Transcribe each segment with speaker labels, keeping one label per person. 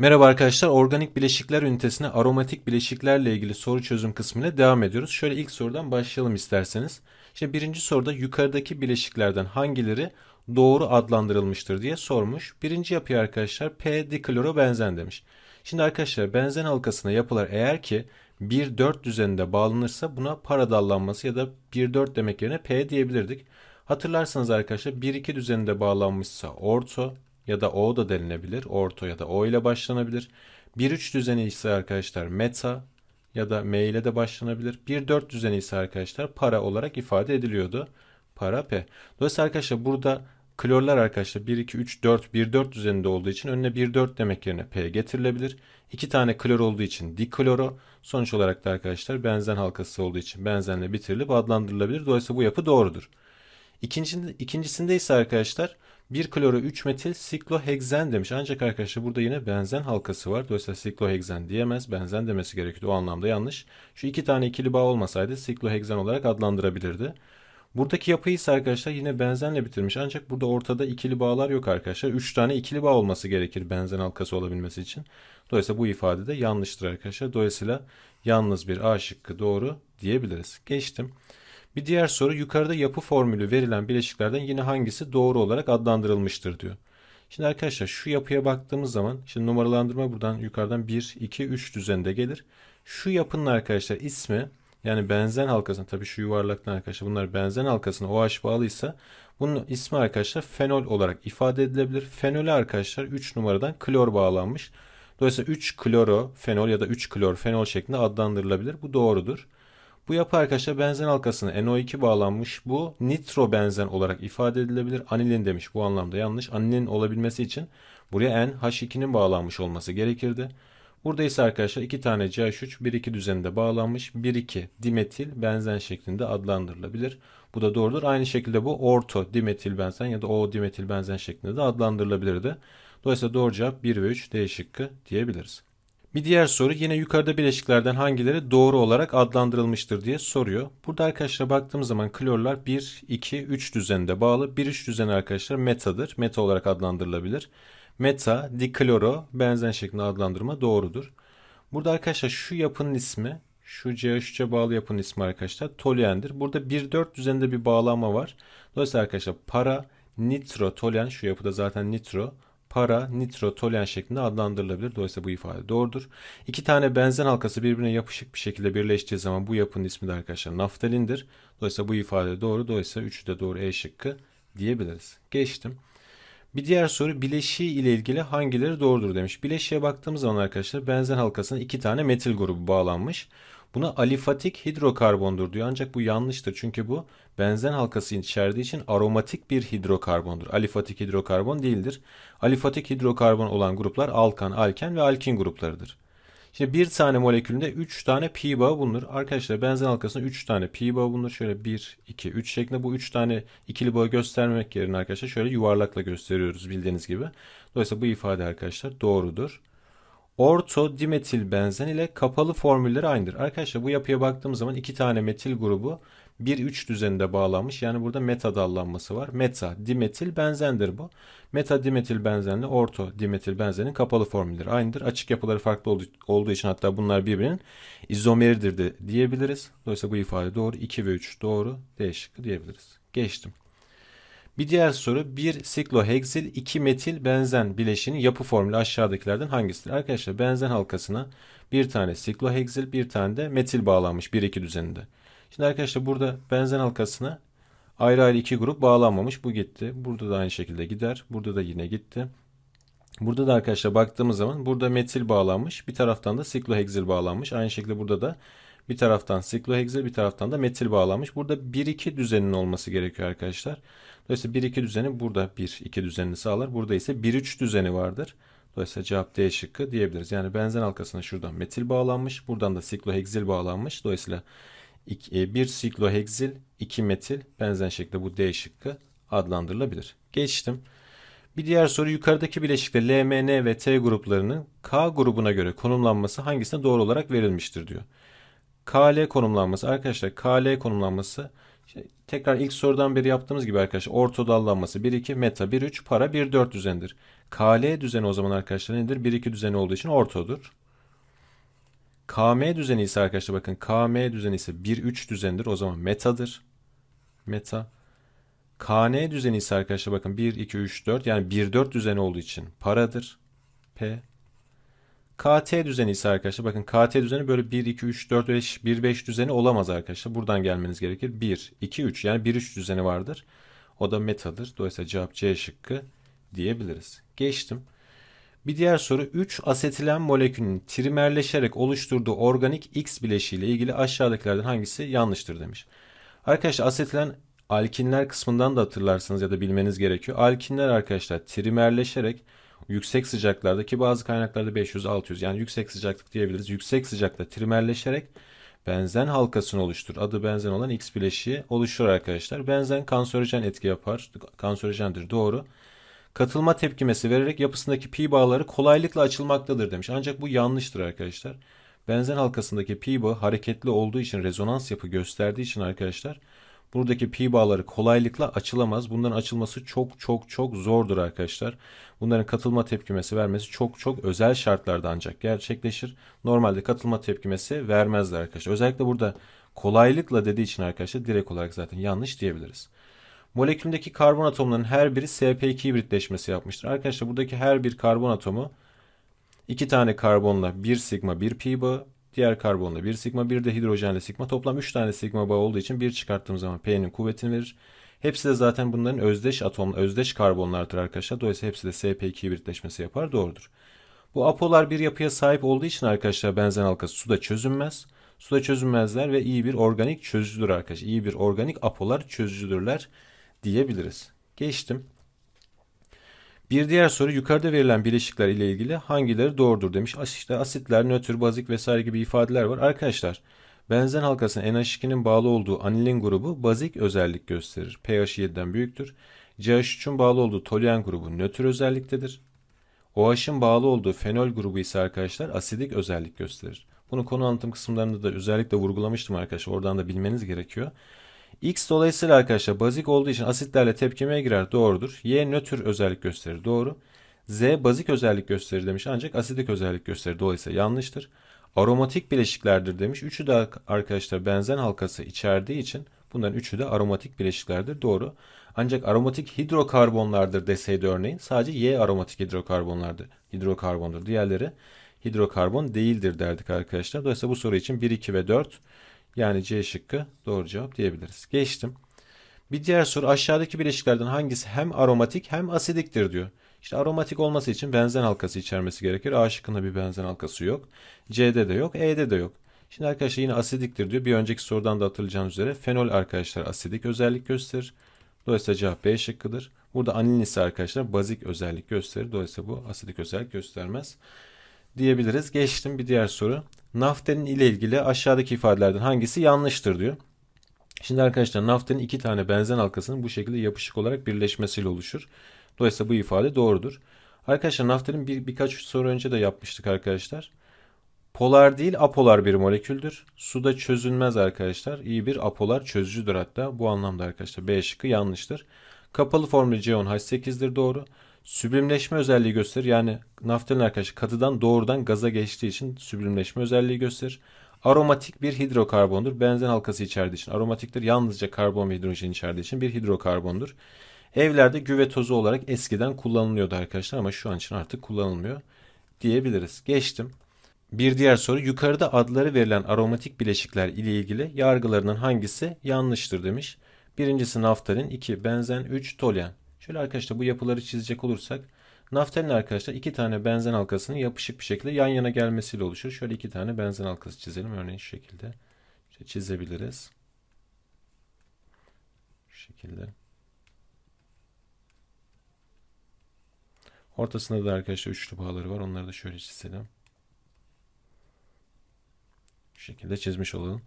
Speaker 1: Merhaba arkadaşlar, organik bileşikler ünitesine aromatik bileşiklerle ilgili soru çözüm kısmıyla devam ediyoruz. Şöyle ilk sorudan başlayalım isterseniz. Şimdi birinci soruda yukarıdaki bileşiklerden hangileri doğru adlandırılmıştır diye sormuş. Birinci yapıyı arkadaşlar P diklorobenzen demiş. Şimdi arkadaşlar benzen halkasına yapılar eğer ki 1-4 düzeninde bağlanırsa buna para dallanması ya da 1-4 demek yerine P diyebilirdik. Hatırlarsanız arkadaşlar 1-2 düzeninde bağlanmışsa orto, ya da O da denilebilir. Orto ya da O ile başlanabilir. 1-3 düzeni ise arkadaşlar meta ya da M ile de başlanabilir. 1-4 düzeni ise arkadaşlar para olarak ifade ediliyordu. Para P. Dolayısıyla arkadaşlar burada klorlar arkadaşlar 1, 2, 3, 4, 1, 4 düzeninde olduğu için önüne 1, 4 demek yerine P getirilebilir. 2 tane klor olduğu için dikloro. Sonuç olarak da arkadaşlar benzen halkası olduğu için benzenle bitirilip adlandırılabilir. Dolayısıyla bu yapı doğrudur. İkincisinde, ikincisinde ise arkadaşlar 1 kloro 3 metil sikloheksen demiş. Ancak arkadaşlar burada yine benzen halkası var. Dolayısıyla sikloheksen diyemez. Benzen demesi gerekiyordu. O anlamda yanlış. Şu iki tane ikili bağ olmasaydı sikloheksen olarak adlandırabilirdi. Buradaki yapıyı ise arkadaşlar yine benzenle bitirmiş. Ancak burada ortada ikili bağlar yok arkadaşlar. 3 tane ikili bağ olması gerekir benzen halkası olabilmesi için. Dolayısıyla bu ifade de yanlıştır arkadaşlar. Dolayısıyla yalnız bir A şıkkı doğru diyebiliriz. Geçtim. Bir diğer soru yukarıda yapı formülü verilen bileşiklerden yine hangisi doğru olarak adlandırılmıştır diyor. Şimdi arkadaşlar şu yapıya baktığımız zaman şimdi numaralandırma buradan yukarıdan 1, 2, 3 düzeninde gelir. Şu yapının arkadaşlar ismi yani benzen halkasına tabii şu yuvarlaktan arkadaşlar bunlar benzen halkasına OH bağlıysa bunun ismi arkadaşlar fenol olarak ifade edilebilir. Fenole arkadaşlar 3 numaradan klor bağlanmış. Dolayısıyla 3 kloro fenol ya da 3 klor fenol şeklinde adlandırılabilir. Bu doğrudur. Bu yapı arkadaşlar benzen halkasına NO2 bağlanmış. Bu nitro benzen olarak ifade edilebilir. Anilin demiş bu anlamda yanlış. Anilin olabilmesi için buraya N H2'nin bağlanmış olması gerekirdi. Burada ise arkadaşlar iki tane CH3 1-2 düzeninde bağlanmış 1-2 dimetil benzen şeklinde adlandırılabilir. Bu da doğrudur. Aynı şekilde bu orto dimetil benzen ya da O dimetil benzen şeklinde de adlandırılabilirdi. Dolayısıyla doğru cevap 1 ve 3 D şıkkı diyebiliriz. Bir diğer soru yine yukarıda bileşiklerden hangileri doğru olarak adlandırılmıştır diye soruyor. Burada arkadaşlar baktığımız zaman klorlar 1, 2, 3 düzeninde bağlı. 1, 3 düzeni arkadaşlar metadır. Meta olarak adlandırılabilir. Meta, dikloro, benzen şeklinde adlandırma doğrudur. Burada arkadaşlar şu yapının ismi, şu CH3'e bağlı yapının ismi arkadaşlar toluendir. Burada 1-4 düzeninde bir bağlanma var. Dolayısıyla arkadaşlar para, nitro, toluen şu yapıda zaten nitro para, nitro, toluen şeklinde adlandırılabilir. Dolayısıyla bu ifade doğrudur. İki tane benzen halkası birbirine yapışık bir şekilde birleştiği zaman bu yapının ismi de arkadaşlar naftalindir. Dolayısıyla bu ifade doğru. Dolayısıyla üçü de doğru E şıkkı diyebiliriz. Geçtim. Bir diğer soru bileşiği ile ilgili hangileri doğrudur demiş. Bileşiğe baktığımız zaman arkadaşlar benzen halkasına iki tane metil grubu bağlanmış. Buna alifatik hidrokarbondur diyor. Ancak bu yanlıştır. Çünkü bu benzen halkası içerdiği için aromatik bir hidrokarbondur. Alifatik hidrokarbon değildir. Alifatik hidrokarbon olan gruplar alkan, alken ve alkin gruplarıdır. Şimdi bir tane molekülünde 3 tane pi bağı bulunur. Arkadaşlar benzen halkasında 3 tane pi bağı bulunur. Şöyle 1, 2, 3 şeklinde bu 3 tane ikili bağı göstermek yerine arkadaşlar şöyle yuvarlakla gösteriyoruz bildiğiniz gibi. Dolayısıyla bu ifade arkadaşlar doğrudur. Orto dimetil benzen ile kapalı formülleri aynıdır. Arkadaşlar bu yapıya baktığımız zaman iki tane metil grubu 1-3 düzeninde bağlanmış. Yani burada meta dallanması var. Meta dimetil benzendir bu. Meta dimetil benzenle orto dimetil benzenin kapalı formülleri aynıdır. Açık yapıları farklı olduğu, için hatta bunlar birbirinin izomeridir de diyebiliriz. Dolayısıyla bu ifade doğru. 2 ve 3 doğru. D şıkkı diyebiliriz. Geçtim. Bir diğer soru 1 sikloheksil 2 metil benzen bileşiğinin yapı formülü aşağıdakilerden hangisidir? Arkadaşlar benzen halkasına bir tane sikloheksil bir tane de metil bağlanmış 1-2 düzeninde. Şimdi arkadaşlar burada benzen halkasına ayrı ayrı iki grup bağlanmamış. Bu gitti. Burada da aynı şekilde gider. Burada da yine gitti. Burada da arkadaşlar baktığımız zaman burada metil bağlanmış. Bir taraftan da sikloheksil bağlanmış. Aynı şekilde burada da bir taraftan sikloheksil bir taraftan da metil bağlanmış. Burada 1-2 düzeninin olması gerekiyor arkadaşlar. Dolayısıyla 1-2 düzeni burada 1-2 düzenini sağlar. Burada ise 1-3 düzeni vardır. Dolayısıyla cevap D şıkkı diyebiliriz. Yani benzen halkasına şuradan metil bağlanmış. Buradan da sikloheksil bağlanmış. Dolayısıyla 1 e, sikloheksil 2 metil benzen şeklinde bu D şıkkı adlandırılabilir. Geçtim. Bir diğer soru yukarıdaki bileşikte L, M, N ve T gruplarının K grubuna göre konumlanması hangisine doğru olarak verilmiştir diyor. KL konumlanması arkadaşlar KL konumlanması İşte tekrar ilk sorudan beri yaptığımız gibi arkadaşlar ortodallanması 1-2 meta 1-3 para 1-4 düzenidir. KL düzeni o zaman arkadaşlar nedir? 1-2 düzeni olduğu için ortodur. KM düzeni ise arkadaşlar bakın KM düzeni ise 1-3 düzenidir. O zaman metadır. Meta. KN düzeni ise arkadaşlar bakın 1, 2, 3, 4 yani 1, 4 düzeni olduğu için paradır. P. KT düzeni ise arkadaşlar bakın KT düzeni böyle 1, 2, 3, 4, 5, 1, 5 düzeni olamaz arkadaşlar. Buradan gelmeniz gerekir. 1, 2, 3 yani 1, 3 düzeni vardır. O da metadır. Dolayısıyla cevap C şıkkı diyebiliriz. Geçtim. Bir diğer soru 3 asetilen molekülünün trimerleşerek oluşturduğu organik X bileşiği ile ilgili aşağıdakilerden hangisi yanlıştır demiş. Arkadaşlar asetilen alkinler kısmından da hatırlarsınız ya da bilmeniz gerekiyor. Alkinler arkadaşlar trimerleşerek yüksek sıcaklarda bazı kaynaklarda 500-600 yani yüksek sıcaklık diyebiliriz. Yüksek sıcakta trimerleşerek benzen halkasını oluşturur. Adı benzen olan X bileşiği oluşturur arkadaşlar. Benzen kanserojen etki yapar. Kanserojendir doğru. Katılma tepkimesi vererek yapısındaki pi bağları kolaylıkla açılmaktadır demiş. Ancak bu yanlıştır arkadaşlar. Benzen halkasındaki pi bağı hareketli olduğu için rezonans yapı gösterdiği için arkadaşlar buradaki pi bağları kolaylıkla açılamaz. Bunların açılması çok çok çok zordur arkadaşlar. Bunların katılma tepkimesi vermesi çok çok özel şartlarda ancak gerçekleşir. Normalde katılma tepkimesi vermezler arkadaşlar. Özellikle burada kolaylıkla dediği için arkadaşlar direkt olarak zaten yanlış diyebiliriz. Moleküldeki karbon atomlarının her biri sp2 hibritleşmesi yapmıştır. Arkadaşlar buradaki her bir karbon atomu iki tane karbonla bir sigma bir pi bağı, diğer karbonla bir sigma bir de hidrojenle sigma toplam 3 tane sigma bağı olduğu için bir çıkarttığım zaman P'nin kuvvetini verir. Hepsi de zaten bunların özdeş atom, özdeş karbonlardır arkadaşlar. Dolayısıyla hepsi de sp2 hibritleşmesi yapar. Doğrudur. Bu apolar bir yapıya sahip olduğu için arkadaşlar benzen halkası suda çözünmez. Suda çözünmezler ve iyi bir organik çözücüdür arkadaşlar. İyi bir organik apolar çözücüdürler diyebiliriz. Geçtim. Bir diğer soru yukarıda verilen bileşikler ile ilgili hangileri doğrudur demiş. İşte asitler, nötr, bazik vesaire gibi ifadeler var. Arkadaşlar benzen halkasının NH2'nin bağlı olduğu anilin grubu bazik özellik gösterir. pH 7'den büyüktür. CH3'ün bağlı olduğu toluen grubu nötr özelliktedir. OH'ın bağlı olduğu fenol grubu ise arkadaşlar asidik özellik gösterir. Bunu konu anlatım kısımlarında da özellikle vurgulamıştım arkadaşlar. Oradan da bilmeniz gerekiyor. X dolayısıyla arkadaşlar bazik olduğu için asitlerle tepkimeye girer. Doğrudur. Y nötr özellik gösterir. Doğru. Z bazik özellik gösterir demiş ancak asidik özellik gösterir. Dolayısıyla yanlıştır. Aromatik bileşiklerdir demiş. Üçü de arkadaşlar benzen halkası içerdiği için bunların üçü de aromatik bileşiklerdir. Doğru. Ancak aromatik hidrokarbonlardır deseydi örneğin sadece Y aromatik hidrokarbonlardır. Hidrokarbondur. Diğerleri hidrokarbon değildir derdik arkadaşlar. Dolayısıyla bu soru için 1, 2 ve 4 yani C şıkkı doğru cevap diyebiliriz. Geçtim. Bir diğer soru aşağıdaki bileşiklerden hangisi hem aromatik hem asidiktir diyor. İşte aromatik olması için benzen halkası içermesi gerekir. A şıkkında bir benzen halkası yok. C'de de yok. E'de de yok. Şimdi arkadaşlar yine asidiktir diyor. Bir önceki sorudan da hatırlayacağınız üzere fenol arkadaşlar asidik özellik gösterir. Dolayısıyla cevap B şıkkıdır. Burada anilin ise arkadaşlar bazik özellik gösterir. Dolayısıyla bu asidik özellik göstermez diyebiliriz. Geçtim bir diğer soru. Naftalin ile ilgili aşağıdaki ifadelerden hangisi yanlıştır diyor. Şimdi arkadaşlar naftalin iki tane benzen halkasının bu şekilde yapışık olarak birleşmesiyle oluşur. Dolayısıyla bu ifade doğrudur. Arkadaşlar naftalin bir, birkaç soru önce de yapmıştık arkadaşlar. Polar değil apolar bir moleküldür. Suda çözünmez arkadaşlar. İyi bir apolar çözücüdür hatta. Bu anlamda arkadaşlar B şıkkı yanlıştır. Kapalı formülü C10H8'dir doğru. Süblimleşme özelliği gösterir. Yani naftalin arkadaşlar katıdan doğrudan gaza geçtiği için süblimleşme özelliği gösterir. Aromatik bir hidrokarbondur. Benzen halkası içerdiği için aromatiktir. Yalnızca karbon ve hidrojen içerdiği için bir hidrokarbondur. Evlerde güve tozu olarak eskiden kullanılıyordu arkadaşlar ama şu an için artık kullanılmıyor diyebiliriz. Geçtim. Bir diğer soru yukarıda adları verilen aromatik bileşikler ile ilgili yargılarının hangisi yanlıştır demiş. Birincisi naftalin, 2 benzen, 3 toluen. Şöyle arkadaşlar bu yapıları çizecek olursak naftalin arkadaşlar iki tane benzen halkasının yapışık bir şekilde yan yana gelmesiyle oluşur. Şöyle iki tane benzen halkası çizelim. Örneğin şu şekilde işte çizebiliriz. Şu şekilde. Ortasında da arkadaşlar üçlü bağları var. Onları da şöyle çizelim. Şu şekilde çizmiş olalım.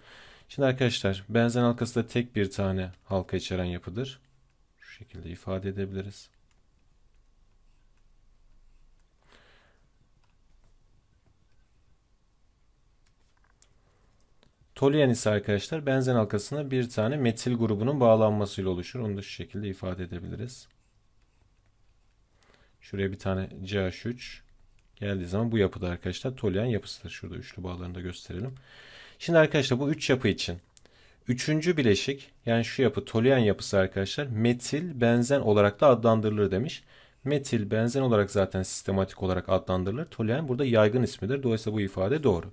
Speaker 1: Şimdi arkadaşlar benzen halkası da tek bir tane halka içeren yapıdır şekilde ifade edebiliriz. Toluen ise arkadaşlar benzen halkasına bir tane metil grubunun bağlanmasıyla oluşur. Onu da şu şekilde ifade edebiliriz. Şuraya bir tane CH3 geldiği zaman bu yapıda arkadaşlar toluen yapısıdır. Şurada üçlü bağlarını da gösterelim. Şimdi arkadaşlar bu üç yapı için üçüncü bileşik yani şu yapı toluen yapısı arkadaşlar metil benzen olarak da adlandırılır demiş. Metil benzen olarak zaten sistematik olarak adlandırılır. Toluen burada yaygın ismidir. Dolayısıyla bu ifade doğru.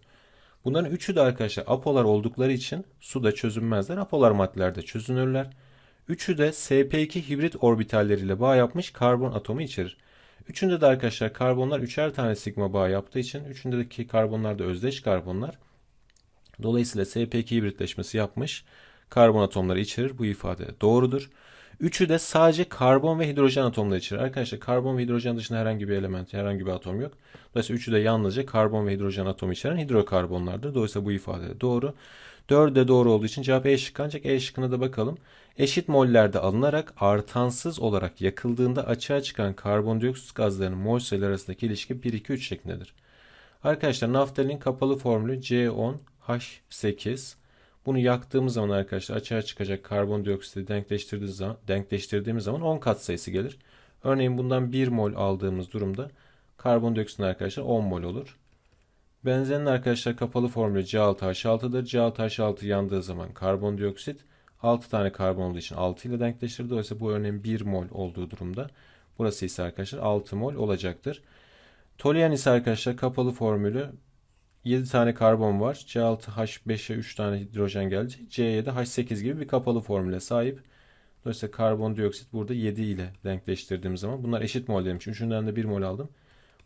Speaker 1: Bunların üçü de arkadaşlar apolar oldukları için suda çözünmezler. Apolar maddelerde çözünürler. Üçü de sp2 hibrit orbitalleriyle bağ yapmış karbon atomu içerir. Üçünde de arkadaşlar karbonlar üçer tane sigma bağ yaptığı için üçündeki karbonlar da özdeş karbonlar. Dolayısıyla sp2 hibritleşmesi yapmış karbon atomları içerir. Bu ifade doğrudur. Üçü de sadece karbon ve hidrojen atomları içerir. Arkadaşlar karbon ve hidrojen dışında herhangi bir element, herhangi bir atom yok. Dolayısıyla üçü de yalnızca karbon ve hidrojen atomu içeren hidrokarbonlardır. Dolayısıyla bu ifade doğru. Dördü de doğru olduğu için cevap E şıkkı ancak E şıkkına da bakalım. Eşit mollerde alınarak artansız olarak yakıldığında açığa çıkan karbondioksit gazlarının mol sayıları arasındaki ilişki 1-2-3 şeklindedir. Arkadaşlar naftalin kapalı formülü C10H8. Bunu yaktığımız zaman arkadaşlar açığa çıkacak karbondioksiti denkleştirdiğimiz zaman, denkleştirdiğimiz zaman 10 kat sayısı gelir. Örneğin bundan 1 mol aldığımız durumda karbondioksitin arkadaşlar 10 mol olur. Benzenin arkadaşlar kapalı formülü C6H6'dır. C6H6 yandığı zaman karbondioksit 6 tane karbon olduğu için 6 ile denkleştirir. Dolayısıyla bu örneğin 1 mol olduğu durumda burası ise arkadaşlar 6 mol olacaktır. Toluen ise arkadaşlar kapalı formülü 7 tane karbon var. C6H5'e 3 tane hidrojen geldi. C7H8 gibi bir kapalı formüle sahip. Dolayısıyla karbondioksit burada 7 ile denkleştirdiğim zaman bunlar eşit mol demiş. Üçünden de 1 mol aldım.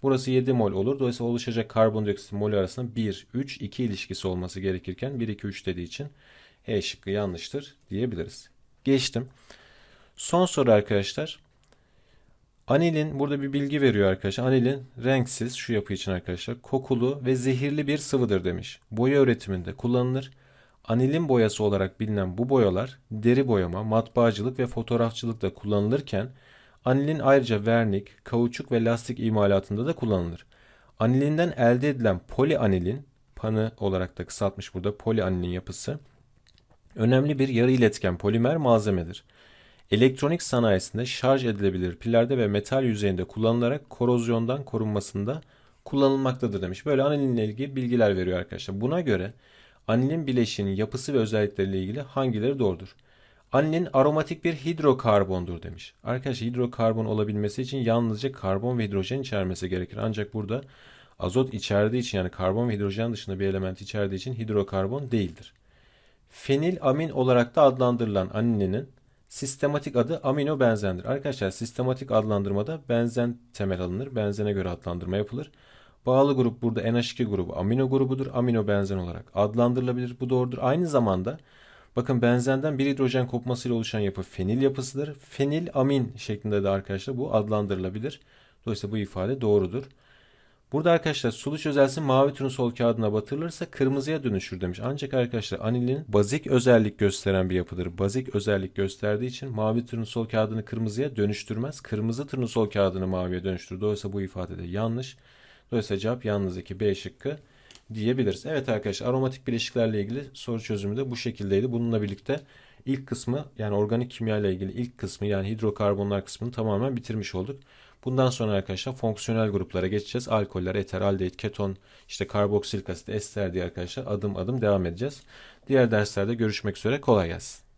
Speaker 1: Burası 7 mol olur. Dolayısıyla oluşacak karbondioksit molü arasında 1, 3, 2 ilişkisi olması gerekirken 1, 2, 3 dediği için E şıkkı yanlıştır diyebiliriz. Geçtim. Son soru arkadaşlar. Anilin burada bir bilgi veriyor arkadaşlar. Anilin renksiz şu yapı için arkadaşlar kokulu ve zehirli bir sıvıdır demiş. Boya üretiminde kullanılır. Anilin boyası olarak bilinen bu boyalar deri boyama, matbaacılık ve fotoğrafçılıkta kullanılırken anilin ayrıca vernik, kauçuk ve lastik imalatında da kullanılır. Anilinden elde edilen polianilin, panı olarak da kısaltmış burada polianilin yapısı, önemli bir yarı iletken polimer malzemedir. Elektronik sanayisinde şarj edilebilir pillerde ve metal yüzeyinde kullanılarak korozyondan korunmasında kullanılmaktadır demiş. Böyle anilinle ilgili bilgiler veriyor arkadaşlar. Buna göre anilin bileşiğinin yapısı ve özellikleriyle ilgili hangileri doğrudur? Anilin aromatik bir hidrokarbondur demiş. Arkadaşlar hidrokarbon olabilmesi için yalnızca karbon ve hidrojen içermesi gerekir. Ancak burada azot içerdiği için yani karbon ve hidrojen dışında bir element içerdiği için hidrokarbon değildir. Fenil amin olarak da adlandırılan anilinin Sistematik adı amino benzendir. Arkadaşlar sistematik adlandırmada benzen temel alınır. Benzene göre adlandırma yapılır. Bağlı grup burada NH2 grubu amino grubudur. Amino benzen olarak adlandırılabilir. Bu doğrudur. Aynı zamanda bakın benzenden bir hidrojen kopmasıyla oluşan yapı fenil yapısıdır. Fenil amin şeklinde de arkadaşlar bu adlandırılabilir. Dolayısıyla bu ifade doğrudur. Burada arkadaşlar sulu çözelsi mavi turnusol kağıdına batırılırsa kırmızıya dönüşür demiş. Ancak arkadaşlar anilin bazik özellik gösteren bir yapıdır. Bazik özellik gösterdiği için mavi turnusol kağıdını kırmızıya dönüştürmez. Kırmızı turnusol kağıdını maviye dönüştürür. Dolayısıyla bu ifade de yanlış. Dolayısıyla cevap yalnız 2 B şıkkı diyebiliriz. Evet arkadaşlar aromatik bileşiklerle ilgili soru çözümü de bu şekildeydi. Bununla birlikte ilk kısmı yani organik kimya ile ilgili ilk kısmı yani hidrokarbonlar kısmını tamamen bitirmiş olduk. Bundan sonra arkadaşlar fonksiyonel gruplara geçeceğiz. Alkoller, eter, aldehit, keton, işte karboksilik asit, ester diye arkadaşlar adım adım devam edeceğiz. Diğer derslerde görüşmek üzere. Kolay gelsin.